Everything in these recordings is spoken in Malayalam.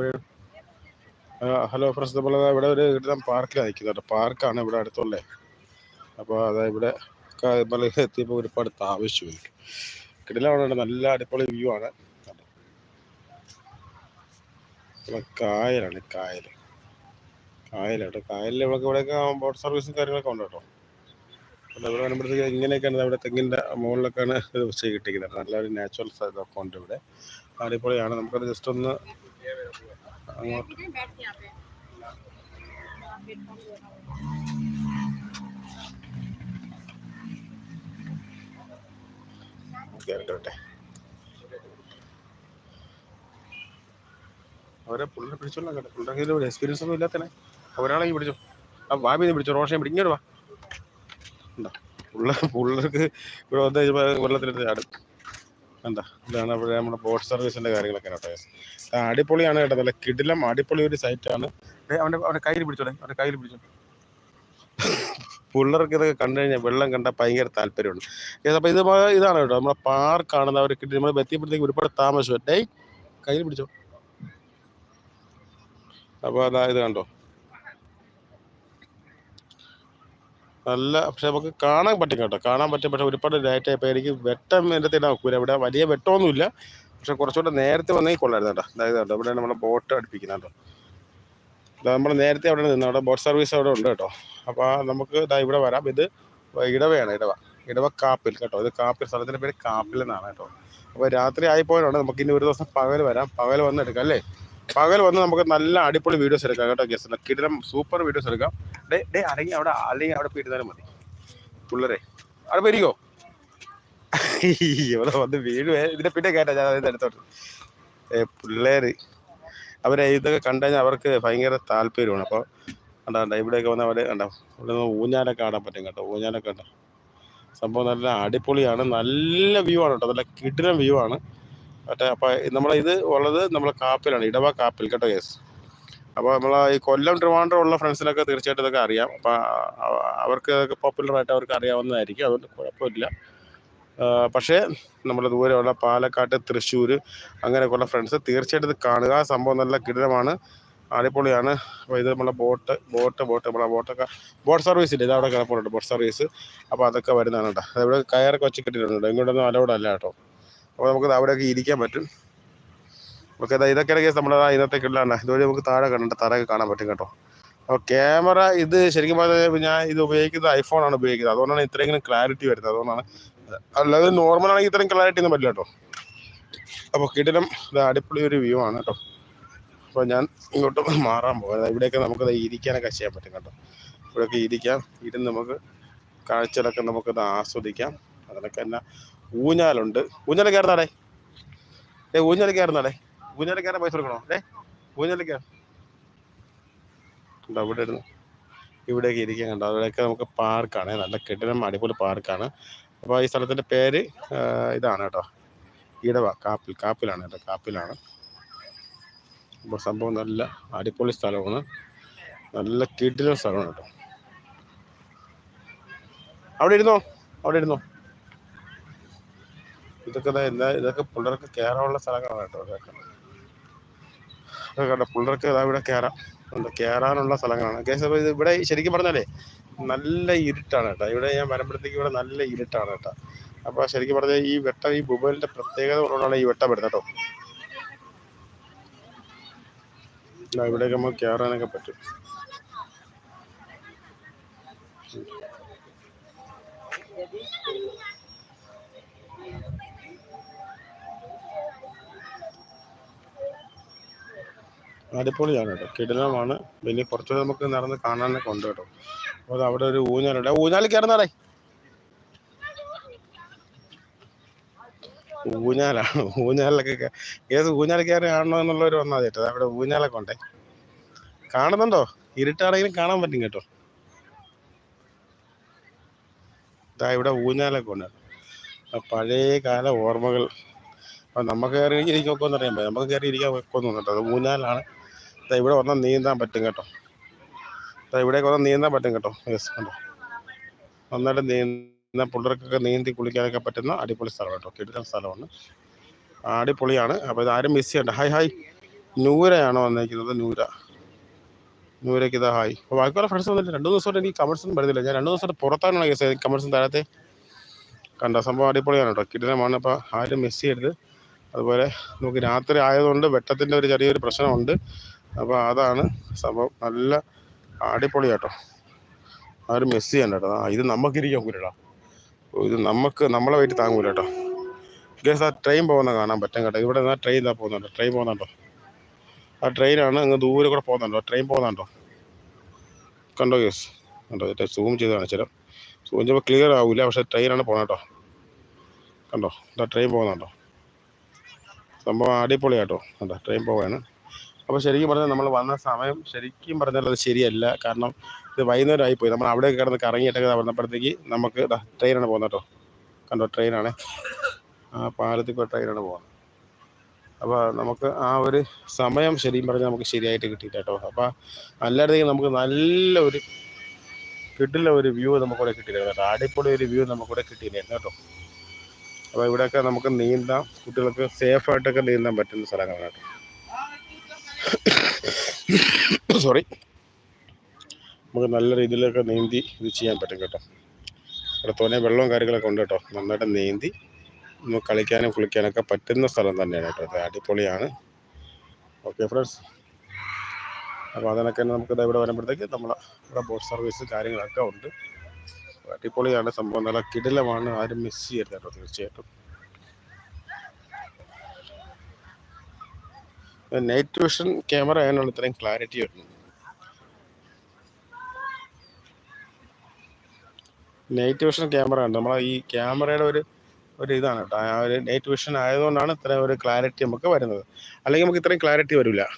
എപ്പോഴും ഹലോ നമ്മൾ ഇവിടെ ഒരു ഇടം പാർക്കിലാണ് നിൽക്കുന്നത്. പാർക്കാണ് ഇവിടെ അടുത്തുള്ളേ. അപ്പോൾ അതാ ഇവിടെ എത്തിയപ്പോൾ ഒരുപാട് താമസിച്ചു പോയി. കിടിലാണ് നല്ല അടിപൊളി വ്യൂ ആണ്. കായലാണ് കായൽ. കായലാട്ടോ കായലിൽ ഇവിടെ ഇവിടെയൊക്കെ ബോട്ട് സർവീസും കാര്യങ്ങളൊക്കെ ഉണ്ട് കേട്ടോ. ഇവിടെ വരുമ്പോഴത്തേക്ക് ഇങ്ങനെയൊക്കെയാണ് ഇവിടെ തെങ്ങിന്റെ മുകളിലൊക്കെയാണ് ഇത് ചെയ്യിട്ടിരിക്കുന്നത് നല്ലൊരു നാച്ചുറൽ ഇതൊക്കെ ഉണ്ട് ഇവിടെ. അടിപൊളിയാണ്. നമുക്കത് ജസ്റ്റ് ഒന്ന് കയറിട്ടെ അവരെ പുള്ളിനെ പിടിച്ചോളാം കേട്ടോ പുള്ളിയുടെ കയ്യിൽ ഒരു എക്സ്പീരിയൻസ് ഒന്നും ഇല്ലാത്തനെ അവരാളെങ്കിൽ പിടിച്ചോ ആ വാബി നീ പിടിച്ചോ റോഷനെ പിടി ഇങ്ങോട്ട് വാ എന്താ പുള്ള പുള്ളർക്ക് ഇവിടെ വന്നു വെള്ളത്തിലെടുത്ത് ചാടും എന്താ ഇതാണ് ഇവിടെ നമ്മുടെ ബോട്ട് സർവീസിന്റെ കാര്യങ്ങളൊക്കെ കേട്ടോ അടിപൊളിയാണ് കേട്ടോ നല്ല കിടിലം അടിപൊളി ഒരു സൈറ്റാണ് അവന്റെ അവന്റെ കയ്യിൽ പിടിച്ചോടെ അവന്റെ കയ്യിൽ പിടിച്ചോ. പിള്ളേർക്ക് ഇതൊക്കെ കണ്ടു കഴിഞ്ഞാൽ വെള്ളം കണ്ടാൽ ഭയങ്കര താല്പര്യമുണ്ട് അപ്പോൾ അപ്പൊ ഇത് ഇതാണ് കേട്ടോ നമ്മുടെ പാർക്കാണ് അവർ കിട്ടി നമ്മൾ എത്തിയപ്പോഴത്തേക്ക് ഒരുപാട് താമസം. ഡേ കയ്യിൽ പിടിച്ചോ. അപ്പൊ അതാ ഇത് കണ്ടോ നല്ല പക്ഷെ നമുക്ക് കാണാൻ പറ്റും കേട്ടോ. കാണാൻ പറ്റും പക്ഷെ ഒരുപാട് ലേറ്റ് ആയപ്പോൾ എനിക്ക് വെട്ടം എന്റെ തന്നെ നോക്കൂല ഇവിടെ വലിയ വെട്ടമൊന്നുമില്ല. പക്ഷെ കുറച്ചുകൂടെ നേരത്തെ വന്നെങ്കിൽ കൊള്ളായിരുന്നു കേട്ടോ. അതായത് കേട്ടോ ഇവിടെ നമ്മുടെ ബോട്ട് അടുപ്പിക്കുന്നത് കേട്ടോ. നമ്മൾ നേരത്തെ അവിടെ നിന്ന് അവിടെ ബോട്ട് സർവീസ് അവിടെ ഉണ്ട് കേട്ടോ. അപ്പോൾ നമുക്ക് ദാ ഇവിടെ വരാം. ഇത് ഇടവയാണ് ഇടവ. ഇടവ കാപ്പിൽ കേട്ടോ. ഇത് കാപ്പിൽ സ്ഥലത്തിന്റെ പേര് കാപ്പിൽ എന്നാണ് കേട്ടോ. അപ്പോൾ രാത്രി ആയിപ്പോയാണ് നമുക്ക് ഇനി ഒരു ദിവസം പകൽ വരാം. പകൽ വന്നെടുക്കാം അല്ലേ? പകൽ വന്ന് നമുക്ക് നല്ല അടിപൊളി വീഡിയോസ് എടുക്കാം കേട്ടോ ഗസ്റ്റ് കിടിലം സൂപ്പർ വീഡിയോസ് എടുക്കാം. ഡേ ഡേ അല്ലെങ്കിൽ അവിടെ അല്ലെങ്കിൽ അവിടെ പോയിരുന്നാലും മതി. പിള്ളേരെ. അവിടെ വരികോ ഇവിടെ വന്ന് വീഴുവേ ഇതിന്റെ പിന്നെ കേട്ടാ ഞാൻ അതിന്റെ അടുത്തോട്ട്. ഏ പിള്ളേര്. അവരെ ഇതൊക്കെ കണ്ടു കഴിഞ്ഞാൽ അവർക്ക് ഭയങ്കര താല്പര്യമാണ്. അപ്പോൾ കണ്ടാ ഇവിടെയൊക്കെ വന്നാൽ അവരെ കണ്ടോ ഇവിടെ നിന്ന് ഊഞ്ഞാലൊക്കെ ആടാൻ പറ്റും കേട്ടോ ഊഞ്ഞാലൊക്കെ കണ്ടോ. സംഭവം നല്ല അടിപൊളിയാണ്. നല്ല വ്യൂ ആണ് കേട്ടോ. നല്ല കിടിലം വ്യൂ ആണ്. മറ്റേ അപ്പോൾ നമ്മളെ ഇത് ഉള്ളത് നമ്മളെ കാപ്പിലാണ് ഇടവ കാപ്പിൽ കേട്ടോ കേസ് അപ്പോൾ നമ്മൾ ഈ കൊല്ലം ട്രിവാൻഡ്രം ഉള്ള ഫ്രണ്ട്സിനൊക്കെ തീർച്ചയായിട്ടും ഇതൊക്കെ അറിയാം. അപ്പോൾ അവർക്ക് ഇതൊക്കെ പോപ്പുലറായിട്ട് അവർക്ക് അറിയാവുന്നതായിരിക്കും അതുകൊണ്ട് കുഴപ്പമില്ല. പക്ഷേ നമ്മൾ ദൂരെയുള്ള പാലക്കാട്ട് തൃശ്ശൂർ അങ്ങനെയൊക്കെയുള്ള ഫ്രണ്ട്സ് തീർച്ചയായിട്ടും ഇത് കാണുക. സംഭവം നല്ല കിടിലമാണ്. അടിപൊളിയാണ്. അപ്പോൾ ഇത് നമ്മളെ ബോട്ട് ബോട്ട് ബോട്ട് നമ്മളെ ബോട്ടൊക്കെ ബോട്ട് സർവീസ് ഇല്ല? ഇത് അവിടെ കിടപ്പുണ്ട് ബോട്ട് സർവീസ് അപ്പോൾ അതൊക്കെ വരുന്നതാണ് കേട്ടോ. അതിവിടെ കയറൊക്കെ വെച്ച് കിട്ടിയിട്ടുണ്ട്. ഇങ്ങോട്ടൊന്നും അലൗഡ് കേട്ടോ. അപ്പോൾ നമുക്ക് അവിടെയൊക്കെ ഇരിക്കാൻ പറ്റും. ഓക്കെ ഇതൊക്കെ കേസ് നമ്മുടെ ഇന്നത്തെ കിള്ളാണ് ഇതുവഴി നമുക്ക് താഴെ കണ്ടിട്ട് തറയൊക്കെ കാണാൻ പറ്റും കേട്ടോ. അപ്പോൾ ക്യാമറ ഇത് ശരിക്കും പറഞ്ഞാൽ ഞാൻ ഇത് ഉപയോഗിക്കുന്നത് ആണ് ഉപയോഗിക്കുന്നത്. അതുകൊണ്ടാണ് ഇത്രയെങ്കിലും ക്ലാരിറ്റി വരുന്നത്. അതുകൊണ്ടാണ് അല്ലാതെ നോർമൽ ആണെങ്കിൽ ഇത്രയും ക്ലാരിറ്റി ഒന്നും പറ്റില്ല കേട്ടോ. അപ്പോൾ കിടിലം ഇത് അടിപൊളി ഒരു വ്യൂ ആണ് കേട്ടോ. അപ്പോൾ ഞാൻ ഇങ്ങോട്ട് മാറാൻ പോകുന്നത് ഇവിടെയൊക്കെ നമുക്ക് ഇരിക്കാനൊക്കെ ചെയ്യാൻ പറ്റും കേട്ടോ. ഇവിടെയൊക്കെ ഇരിക്കാം. ഇരുന്ന് നമുക്ക് കാഴ്ചകളൊക്കെ നമുക്കത് ആസ്വദിക്കാം. അതിനൊക്കെ എന്നാ ഊഞ്ഞാലുണ്ട്. ഊഞ്ഞാൽ കയറുന്നാടേ? ഏ ഊഞ്ഞാൽ കയറുന്നാടേ? ഊഞ്ഞാൽ കയറാൻ പൈസ കൊടുക്കണോ? ഏ ഊഞ്ഞാൽ കയറും ഇവിടെ ഇരുന്ന് ഇവിടെയൊക്കെ ഇരിക്കാൻ കണ്ടോ? അവിടെയൊക്കെ നമുക്ക് പാർക്കാണ്. നല്ല കെട്ടിടം അടിപൊളി പാർക്കാണ്. അപ്പോൾ ഈ സ്ഥലത്തിന്റെ പേര് ഇതാണ് കേട്ടോ. ഇടവ കാപ്പിൽ കാപ്പിലാണ് കേട്ടോ കാപ്പിലാണ്. അപ്പോൾ സംഭവം നല്ല അടിപൊളി സ്ഥലമാണ്. നല്ല കിടിലൻ സ്ഥലമാണ് കേട്ടോ. അവിടെ ഇരുന്നോ? അവിടെ ഇരുന്നോ? ഇതൊക്കെ എന്താ ഇതൊക്കെ പിള്ളേർക്ക് കയറാനുള്ള സ്ഥലങ്ങളാണ് കേട്ടോ ഇതൊക്കെ. ഇതൊക്കെ കേട്ടോ പിള്ളേർക്ക് ഇതാ ഇവിടെ കയറാം എന്താ കയറാനുള്ള സ്ഥലങ്ങളാണ്. കേസ് അപ്പോൾ ഇത് ഇവിടെ ശരിക്കും പറഞ്ഞാലേ നല്ല ഇരുട്ടാണ് കേട്ടോ. ഇവിടെ ഞാൻ വരുമ്പോഴത്തേക്ക് ഇവിടെ നല്ല ഇരുട്ടാണ് കേട്ടോ. അപ്പോൾ ശരിക്കും പറഞ്ഞാൽ ഈ വെട്ടം ഈ മൊബൈലിന്റെ പ്രത്യേകത കൊണ്ടാണ് ഈ വെട്ടം വരുന്നത് കേട്ടോ. ഇവിടെയൊക്കെ നമുക്ക് കയറാനൊക്കെ പറ്റും. അടിപൊളിയാണ് കേട്ടോ. കിടിലമാണ്. പിന്നെ കുറച്ചുകൂടെ നമുക്ക് നടന്ന് കാണാനൊക്കെ ഉണ്ട് കേട്ടോ. അപ്പോൾ അവിടെ ഒരു ഊഞ്ഞാലുണ്ട്. ഊഞ്ഞാലിൽ കയറുന്നാടേ ഊഞ്ഞാലാണ് ഊഞ്ഞാലൊക്കെ ഏത് ഊഞ്ഞാൽ കയറി കാണണോ എന്നുള്ളവർ വന്നാൽ കേട്ടോ. അവിടെ ഊഞ്ഞാലൊക്കെ ഉണ്ടേ. കാണുന്നുണ്ടോ? ഇരുട്ടാണെങ്കിലും കാണാൻ പറ്റും കേട്ടോ. ഇതാ ഇവിടെ ഊഞ്ഞാലൊക്കെ ഉണ്ട്. പഴയ കാല ഓർമ്മകൾ. അപ്പം നമുക്ക് കയറി ഇരിക്കൊക്കെ അറിയാൻ പറ്റും. നമുക്ക് കയറി ഇരിക്കാൻ വെക്കൊന്നും കേട്ടോ അത് ഊഞ്ഞാലാണ്. ഇവിടെ വന്നാൽ നീന്താൻ പറ്റും കേട്ടോ. ഇവിടേക്ക് വന്നാൽ നീന്താൻ പറ്റും കേട്ടോ. യെസ് കണ്ടോ? നന്നായിട്ട് നീന്താൻ പിള്ളേർക്കൊക്കെ നീന്തി കുളിക്കാനൊക്കെ പറ്റുന്ന അടിപൊളി സ്ഥലം കേട്ടോ. കിടിലൻ സ്ഥലമാണ്. അടിപൊളിയാണ്. അപ്പോൾ ഇത് ആരും മിസ് ചെയ്യണ്ട. ഹായ് ഹായ് നൂരയാണ് വന്നേക്കുന്നത്. നൂര. നൂരയ്ക്ക് ഇതാ ഹായ് അപ്പോൾ ബാക്കിയുള്ള ഫ്രണ്ട്സ് വന്നിട്ട് രണ്ട് ദിവസമായിട്ട് എനിക്ക് കമൻസൊന്നും വരുന്നില്ല. ഞാൻ രണ്ട് ദിവസമായിട്ട് പുറത്താണ് കേസ് കമൻസും തരാത്തെ. കണ്ട? സംഭവം അടിപൊളിയാണ് കേട്ടോ. കിടിലമാണ്. അപ്പോൾ ആരും മിസ് ചെയ്യരുത്. അതുപോലെ നമുക്ക് രാത്രി ആയതുകൊണ്ട് വെട്ടത്തിന്റെ ഒരു ചെറിയൊരു പ്രശ്നമുണ്ട്. അപ്പോൾ അതാണ് സംഭവം. നല്ല അടിപൊളി കേട്ടോ ആരും മിസ് ചെയ്യണ്ട കേട്ടോ. ഇത് നമുക്കിരിക്കാൻ കൂലടാ ഇത് നമുക്ക് നമ്മളെ വെയിറ്റ് താങ്ങൂല കേട്ടോ. ഗേസ് ആ ട്രെയിൻ പോകുന്ന കാണാൻ പറ്റും കേട്ടോ. ഇവിടെ നിന്ന് ട്രെയിൻ ഇതാ പോകുന്നുണ്ടോ ട്രെയിൻ പോകുന്നുണ്ടോ ആ ട്രെയിനാണ് അങ്ങ് ദൂരെ കൂടെ പോകുന്നുണ്ടോ ട്രെയിൻ പോകുന്നുണ്ടോ കണ്ടോ? ഗേസ് കണ്ടോ? ഏറ്റവും സൂം ചെയ്ത് കാണിച്ചാലോ സൂം ചെയ്യുമ്പോൾ ക്ലിയർ ആവില്ല പക്ഷേ ട്രെയിനാണ് പോകുന്നത് കേട്ടോ. കണ്ടോ? ഇതാ ട്രെയിൻ പോകുന്നുണ്ടോ സംഭവം അടിപൊളിയാട്ടോ. കണ്ടോ? ട്രെയിൻ പോവാണ് അപ്പോൾ ശരിക്കും പറഞ്ഞാൽ നമ്മൾ വന്ന സമയം ശരിക്കും പറഞ്ഞാൽ അത് ശരിയല്ല. കാരണം ഇത് വൈകുന്നേരം പോയി നമ്മൾ അവിടെ കിടന്ന് കറങ്ങിയിട്ടൊക്കെ വന്നപ്പോഴത്തേക്ക് നമുക്ക് ട്രെയിനാണ് പോകുന്നത് കേട്ടോ. കണ്ടോ ട്രെയിനാണ് ആ പാലത്തിൽ കൂടെ ട്രെയിനാണ് പോകുന്നത്. അപ്പോൾ നമുക്ക് ആ ഒരു സമയം ശരിക്കും പറഞ്ഞാൽ നമുക്ക് ശരിയായിട്ട് കിട്ടിയില്ല കേട്ടോ. അപ്പോൾ അല്ലായിരുന്നെങ്കിൽ നമുക്ക് നല്ല ഒരു കിട്ടില്ല ഒരു വ്യൂ നമുക്കിവിടെ കിട്ടിയില്ല കേട്ടോ. അടിപൊളി ഒരു വ്യൂ നമുക്കിവിടെ കിട്ടിയില്ലായിരുന്നു കേട്ടോ. അപ്പോൾ ഇവിടെയൊക്കെ നമുക്ക് നീന്താം. കുട്ടികൾക്ക് സേഫായിട്ടൊക്കെ നീന്താൻ പറ്റുന്ന സ്ഥലങ്ങളാണ് കേട്ടോ. സോറി നമുക്ക് നല്ല രീതിയിലൊക്കെ നീന്തി ഇത് ചെയ്യാൻ പറ്റും കേട്ടോ. ഇവിടെ തോനെ വെള്ളവും കാര്യങ്ങളൊക്കെ ഉണ്ട് കേട്ടോ. നന്നായിട്ട് നീന്തി നമുക്ക് കളിക്കാനും കുളിക്കാനൊക്കെ പറ്റുന്ന സ്ഥലം തന്നെയാണ് കേട്ടോ. ഇത് അടിപൊളിയാണ്. ഓക്കെ ഫ്രണ്ട്സ് അപ്പോൾ അതിനൊക്കെ തന്നെ നമുക്ക് ഇവിടെ വരുമ്പോഴത്തേക്ക് നമ്മൾ ഇവിടെ ബോട്ട് സർവീസ് കാര്യങ്ങളൊക്കെ ഉണ്ട്. അടിപൊളിയാണ്. സംഭവം നല്ല കിടിലമാണ്. ആരും മിസ് ചെയ്യരുത് കേട്ടോ തീർച്ചയായിട്ടും. നൈറ്റ് വിഷൻ ക്യാമറ ആയതിനുള്ള ഇത്രയും ക്ലാരിറ്റി വരുന്നു. നൈറ്റ് വിഷൻ ക്യാമറ ഉണ്ട് നമ്മളെ ഈ ക്യാമറയുടെ ഒരു ഒരു ഇതാണ് കേട്ടോ. ആ ഒരു നൈറ്റ് വിഷൻ ആയതുകൊണ്ടാണ് ഇത്രയും ഒരു ക്ലാരിറ്റി നമുക്ക് വരുന്നത്. അല്ലെങ്കിൽ നമുക്ക് ഇത്രയും ക്ലാരിറ്റി വരില്ല.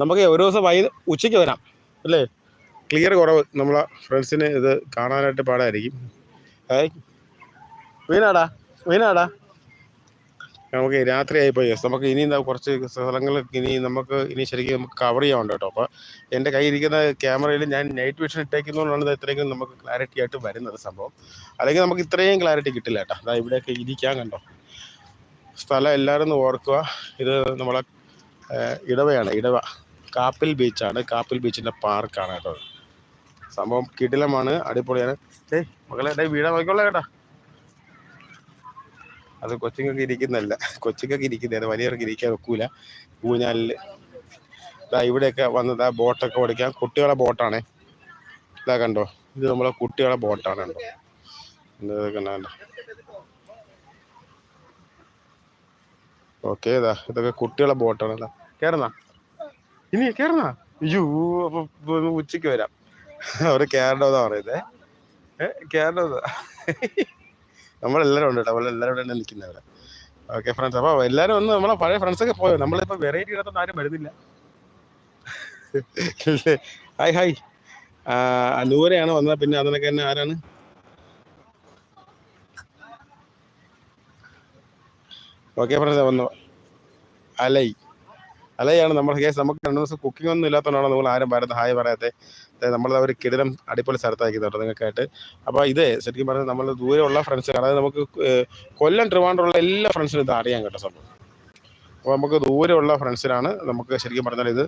നമുക്ക് ഒരു ദിവസം വൈ ഉച്ചയ്ക്ക് വരാം. അല്ലേ? ക്ലിയർ കുറവ്. നമ്മളെ ഫ്രണ്ട്സിന് ഇത് കാണാനായിട്ട് പാടായിരിക്കും. ഏയ് വീണാടാ? വീണാടാ? നമുക്ക് രാത്രി ആയിപ്പോയി. യെസ് നമുക്ക് ഇനി എന്താ കുറച്ച് സ്ഥലങ്ങൾ ഇനി നമുക്ക് ഇനി ശരിക്കും നമുക്ക് കവർ ചെയ്യാനുണ്ട് കേട്ടോ അപ്പോൾ എന്റെ കയ്യിൽ ഇരിക്കുന്ന ക്യാമറയിൽ ഞാൻ നൈറ്റ് വിഷൻ ഇട്ടേക്കുന്നതുകൊണ്ടാണ് ഇത് ഇത്രയും നമുക്ക് ക്ലാരിറ്റി ആയിട്ട് വരുന്നത് സംഭവം. അല്ലെങ്കിൽ നമുക്ക് ഇത്രയും ക്ലാരിറ്റി കിട്ടില്ല കേട്ടോ. അതാ ഇവിടെയൊക്കെ ഇരിക്കാൻ കണ്ടോ? സ്ഥലം എല്ലാവരും ഓർക്കുക. ഇത് നമ്മളെ ഇടവയാണ്. ഇടവ. കാപ്പിൽ ബീച്ചാണ്. കാപ്പിൽ ബീച്ചിന്റെ പാർക്കാണ് കേട്ടോ. സംഭവം കിടിലമാണ്. അടിപൊളിയാണ്. ഏയ് മകളെ ഡേ വീടാ നോക്കിക്കോളാം കേട്ടോ. അത് കൊച്ചുങ്ങൾക്ക് ഇരിക്കുന്നല്ല കൊച്ചുങ്ങൾക്ക് ഇരിക്കുന്നതാണ് വലിയവർക്ക് ഇരിക്കാൻ വെക്കൂല ഊഞ്ഞാലിൽ ഇതാ ഇവിടെയൊക്കെ വന്നത് ആ ബോട്ടൊക്കെ ഓടിക്കാൻ. കുട്ടികളെ ബോട്ടാണ്. ഇതാ കണ്ടോ? ഇത് നമ്മളെ കുട്ടികളെ ബോട്ടാണ് കണ്ടോ? ഓക്കെ ഇതാ ഇതൊക്കെ കുട്ടികളെ ബോട്ടാണ് ഇതാ ഇനി കയറുന്ന അയ്യോ അപ്പൊ ഉച്ചയ്ക്ക് വരാം. അവർ കയറണമെന്നാ പറയുന്നത് കയറണമെന്നാ നമ്മളെല്ലാവരും ഉണ്ട് കേട്ടോ. നമ്മളെല്ലാവരും ഇവിടെ നിൽക്കുന്നത് അവിടെ. ഓക്കെ ഫ്രണ്ട്സ് അപ്പോൾ എല്ലാവരും ഒന്ന് നമ്മളെ പഴയ ഫ്രണ്ട്സൊക്കെ പോയോ? നമ്മളിപ്പോൾ വെറൈറ്റി ഇടത്തൊന്നും ആരും വരുന്നില്ല. ഹായ് ഹായ് ആ, നൂരയാണ് വന്നത്. പിന്നെ അതിനൊക്കെ തന്നെ ആരാണ്? ഓക്കെ ഫ്രണ്ട്സ് വന്നു. അലൈ. അലയാണ് നമ്മുടെ കേസ്. നമുക്ക് രണ്ട് ദിവസം കുക്കിംഗ് ഒന്നും ഇല്ലാത്തതുകൊണ്ടാണ് നിങ്ങൾ ആരും പറയുന്നത് ഹായ് പറയാത്തെ. നമ്മളത് ഒരു കിടിലം അടിപൊളി സ്ഥലത്താക്കി കേട്ടോ നിങ്ങൾക്കായിട്ട്. അപ്പോൾ ഇത് ശരിക്കും പറഞ്ഞാൽ നമ്മൾ ദൂരെയുള്ള ഫ്രണ്ട്സ് അതായത് നമുക്ക് കൊല്ലം ട്രിവാൻഡ്രമുള്ള എല്ലാ ഫ്രണ്ട്സിനും ഇത് അറിയാൻ കേട്ടോ സംഭവം. അപ്പോൾ നമുക്ക് ദൂരെയുള്ള ഫ്രണ്ട്സിനാണ് നമുക്ക് ശരിക്കും പറഞ്ഞാൽ ഇത്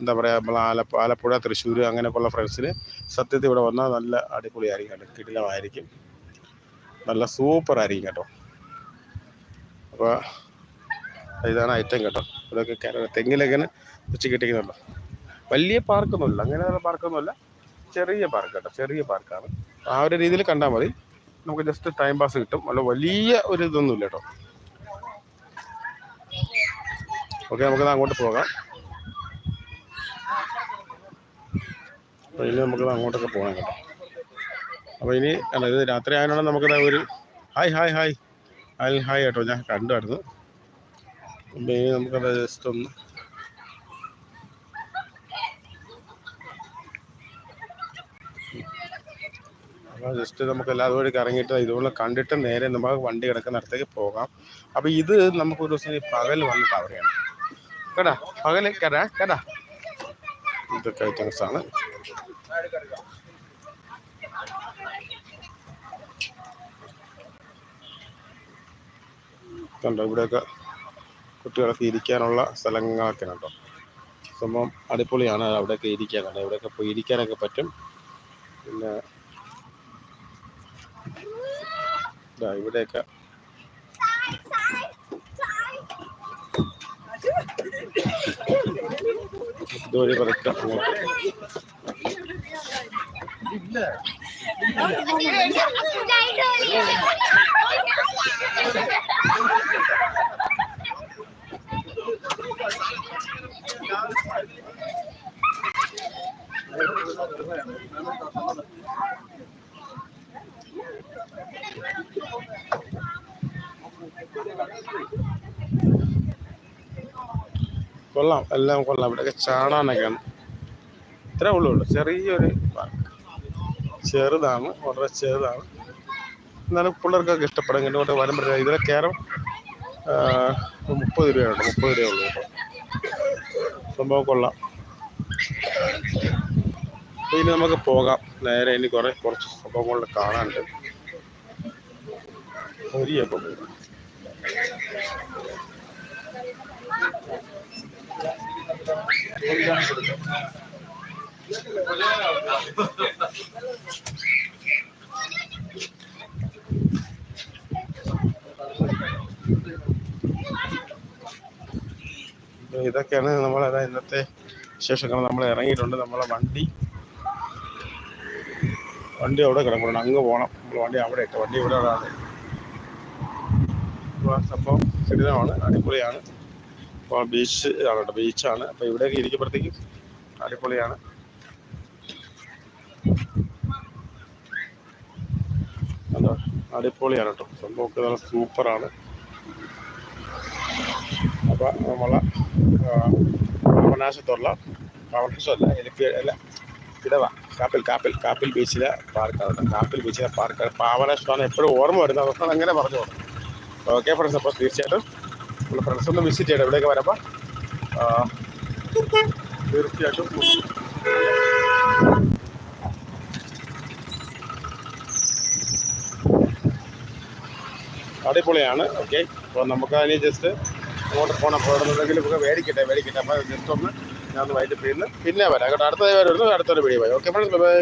എന്താ പറയുക നമ്മൾ ആലപ്പ ആലപ്പുഴ തൃശ്ശൂർ അങ്ങനെയൊക്കെയുള്ള ഫ്രണ്ട്സിന് സത്യത്തിൽ ഇവിടെ വന്നാൽ നല്ല അടിപൊളിയായിരിക്കും കേട്ടോ കിടിലമായിരിക്കും. നല്ല സൂപ്പറായിരിക്കും കേട്ടോ. അപ്പോൾ ഇതാണ് ഐറ്റം കേട്ടോ. ഇതൊക്കെ കേരള തെങ്ങിലങ്ങനെ വെച്ച് കിട്ടിക്കുന്നുണ്ടോ. വലിയ പാർക്കൊന്നുമില്ല. അങ്ങനെയുള്ള പാർക്കൊന്നുമില്ല. ചെറിയ പാർക്ക് കേട്ടോ. ചെറിയ പാർക്കാണ്. ആ ഒരു രീതിയിൽ കണ്ടാൽ മതി. നമുക്ക് ജസ്റ്റ് ടൈം പാസ് കിട്ടും. അല്ല വലിയ ഒരു ഇതൊന്നുമില്ല കേട്ടോ. ഓക്കെ നമുക്ക് അങ്ങോട്ട് പോകാം. അപ്പോൾ ഇനി നമുക്കത് അങ്ങോട്ടൊക്കെ പോകാം കേട്ടോ. അപ്പോൾ ഇനി അല്ല ഇത് രാത്രി ആയതുകൊണ്ട് നമുക്കത് ഒരു hi hi hi. Hi hi കേട്ടോ. ഞാൻ കണ്ടായിരുന്നു ഇനി നമുക്കത് ജസ്റ്റ് ഒന്ന് അപ്പോൾ ജസ്റ്റ് നമുക്ക് എല്ലാ അതുവഴി കറങ്ങിയിട്ട് ഇതുപോലെ കണ്ടിട്ട് നേരെ നമുക്ക് വണ്ടി കിടക്കുന്നിടത്തേക്ക് പോകാം. അപ്പോൾ ഇത് നമുക്ക് ഒരു ദിവസം ഈ പകൽ വന്ന് അവിടെയാണ് കേടാ പകൽ കേടാ കേടാ? ഇതൊക്കെ ഐറ്റംസ് ആണ്. കണ്ടോ ഇവിടെയൊക്കെ കുട്ടികൾക്ക് ഇരിക്കാനുള്ള സ്ഥലങ്ങളൊക്കെ കേട്ടോ. സംഭവം അടിപൊളിയാണ്. അവിടെയൊക്കെ ഇരിക്കാനുണ്ട് ഇവിടെയൊക്കെ പോയി ഇരിക്കാനൊക്കെ പറ്റും. പിന്നെ ഇവിടെയൊക്കെ ഇതുവഴി പതുക്കെ അങ്ങോട്ട് കൊള്ളാം. എല്ലാം കൊള്ളാം. ഇവിടെയൊക്കെ ചാടാനൊക്കെയാണ്. ഇത്രേ ഉള്ളൂ ചെറിയൊരു ചെറുതാണ്. വളരെ ചെറുതാണ്. എന്നാലും പിള്ളേർക്കൊക്കെ ഇഷ്ടപ്പെടും. ഇങ്ങോട്ട് വരുമ്പോഴേ ഇതിലെ കയറും മുപ്പത് രൂപയാണ്. മുപ്പത് രൂപയുള്ളൂ കേട്ടോ. സംഭവം കൊള്ളാം. ഇനി നമുക്ക് പോകാം. നേരെ ഇനി കുറേ കുറച്ച് സംഭവങ്ങളിൽ കാണാനുണ്ട്. ഒരിയപ്പം ഇതൊക്കെയാണ് നമ്മളെ ഇന്നത്തെ വിശേഷങ്ങൾ. നമ്മൾ ഇറങ്ങിയിട്ടുണ്ട് നമ്മളെ വണ്ടി. വണ്ടി അവിടെ കിടക്കണം അങ്ങ് പോകണം നമ്മൾ വണ്ടി അവിടെ ഇട്ട്. വണ്ടി ഇവിടെ ആണ് സംഭവം ശരീരമാണ് അടിപൊളിയാണ്. അപ്പോൾ ബീച്ച് ആണ് കേട്ടോ ബീച്ചാണ് അപ്പോൾ ഇവിടെയൊക്കെ ഇരിക്കുമ്പോഴത്തേക്കും അടിപൊളിയാണ്. അടിപൊളിയാണ് കേട്ടോ. സംഭവമൊക്കെ നല്ല സൂപ്പറാണ്. അപ്പോൾ നമ്മളെ പാപനാശത്തുള്ള പാപനാശമല്ല എനിക്ക് അല്ല ഇടവ. കാപ്പിൽ കാപ്പിൽ കാപ്പിൽ ബീച്ചിലെ പാർക്കാണ് കാപ്പിൽ ബീച്ചിലെ പാർക്കാണ് പാവനാശമാണ് എപ്പോഴും ഓർമ്മ വരുന്നത്. അതൊക്കെ അങ്ങനെ പറഞ്ഞു ഓക്കെ ഫ്രണ്ട്സ് അപ്പോൾ തീർച്ചയായിട്ടും നമ്മൾ ഫ്രണ്ട്സ് ഒന്ന് വിസിറ്റ് ചെയ്യണം. ഇവിടെയൊക്കെ വരുമ്പോൾ തീർച്ചയായിട്ടും അടിപൊളിയാണ്. ഓക്കെ അപ്പോൾ നമുക്ക് അതിന് ജസ്റ്റ് അങ്ങോട്ട് പോകണം അപ്പോൾ നമുക്ക് മേടിക്കട്ടെ മേടിക്കട്ടെ. അപ്പോൾ ജസ്റ്റ് ഒന്ന് ഞാൻ വൈകിട്ട് പിന്നെ പിന്നെ വരാം. കേട്ടോ അടുത്ത വരുന്നു. അടുത്തൊരു വീഡിയോ പോയി ഓക്കെ ഫ്രണ്ട്സ് ബൈ